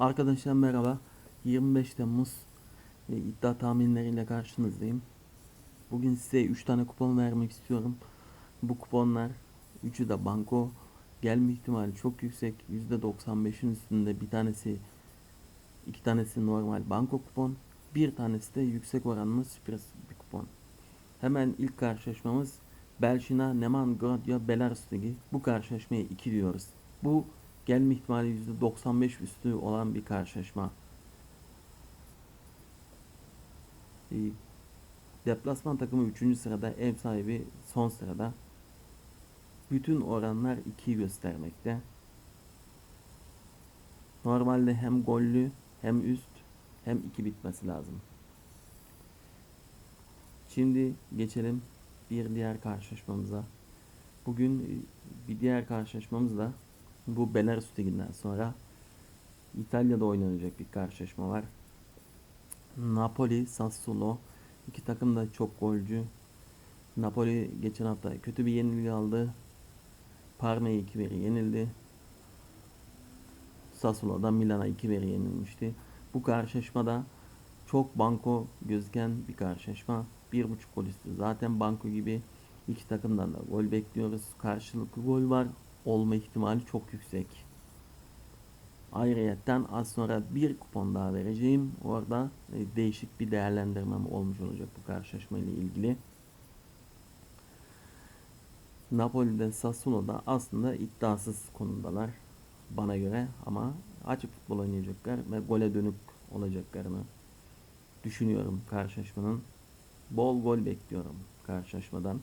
Arkadaşlar merhaba. 25 Temmuz e, iddia tahminleriyle karşınızdayım. Bugün size 3 tane kupon vermek istiyorum. Bu kuponlar üçü de banko. Gelme ihtimali çok yüksek. %95'in üstünde bir tanesi iki tanesi normal banko kupon. Bir tanesi de yüksek oranlı sürpriz bir kupon. Hemen ilk karşılaşmamız Belşina Neman Grodya Belarus. Bu karşılaşmaya 2 diyoruz. Bu gelme ihtimali %95 üstü olan bir karşılaşma. Deplasman takımı 3. sırada, ev sahibi son sırada. Bütün oranlar 2'yi göstermekte. Normalde hem gollü hem üst hem 2 bitmesi lazım. Şimdi geçelim bir diğer karşılaşmamıza. Bugün e, bir diğer karşılaşmamız da bu Belarus Ligi'nden sonra İtalya'da oynanacak bir karşılaşma var. Napoli, Sassuolo. İki takım da çok golcü. Napoli geçen hafta kötü bir yenilgi aldı. Parma'ya 2 veri yenildi. Sassuolo'da Milan'a 2 veri yenilmişti. Bu karşılaşmada çok banko gözüken bir karşılaşma. 1.5 gol üstü. Zaten banko gibi iki takımdan da gol bekliyoruz. Karşılıklı gol var. Olma ihtimali çok yüksek. Ayrıyetten az sonra bir kupon daha vereceğim. Orada e, değişik bir değerlendirmem olmuş olacak bu karşılaşma ile ilgili. Napoli'de Sassuolo'da aslında iddiasız konumdalar bana göre ama açık futbol oynayacaklar ve gole dönük olacaklarını düşünüyorum karşılaşmanın. Bol gol bekliyorum karşılaşmadan.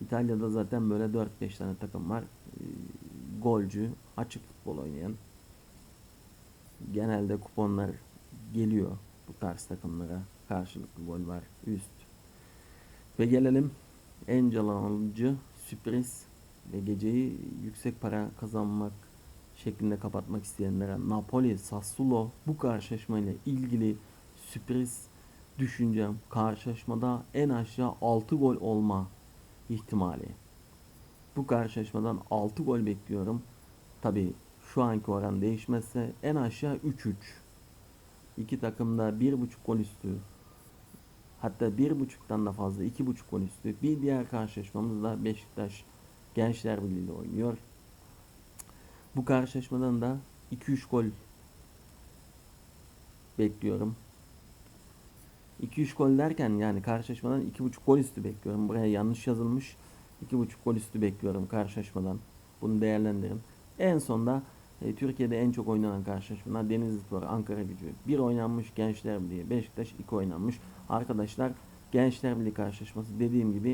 İtalya'da zaten böyle 4-5 tane takım var. Ee, golcü, açık futbol oynayan. Genelde kuponlar geliyor bu tarz takımlara. Karşılıklı gol var, üst. Ve gelelim en can alıcı sürpriz ve geceyi yüksek para kazanmak şeklinde kapatmak isteyenlere Napoli, Sassuolo bu karşılaşmayla ilgili sürpriz düşüncem karşılaşmada en aşağı 6 gol olma ihtimali. Bu karşılaşmadan 6 gol bekliyorum. Tabi şu anki oran değişmezse en aşağı 3-3. İki takım da 1.5 gol üstü. Hatta 1.5'tan da fazla 2.5 gol üstü. Bir diğer karşılaşmamız da Beşiktaş Gençler Birliği oynuyor. Bu karşılaşmadan da 2-3 gol bekliyorum. 2-3 gol derken yani karşılaşmadan 2.5 gol üstü bekliyorum. Buraya yanlış yazılmış. 2.5 gol üstü bekliyorum karşılaşmadan. Bunu değerlendirin. En sonda e, Türkiye'de en çok oynanan karşılaşmalar Denizlispor, Ankara Gücü. Bir oynanmış Gençler Birliği, Beşiktaş iki oynanmış. Arkadaşlar Gençler Birliği karşılaşması dediğim gibi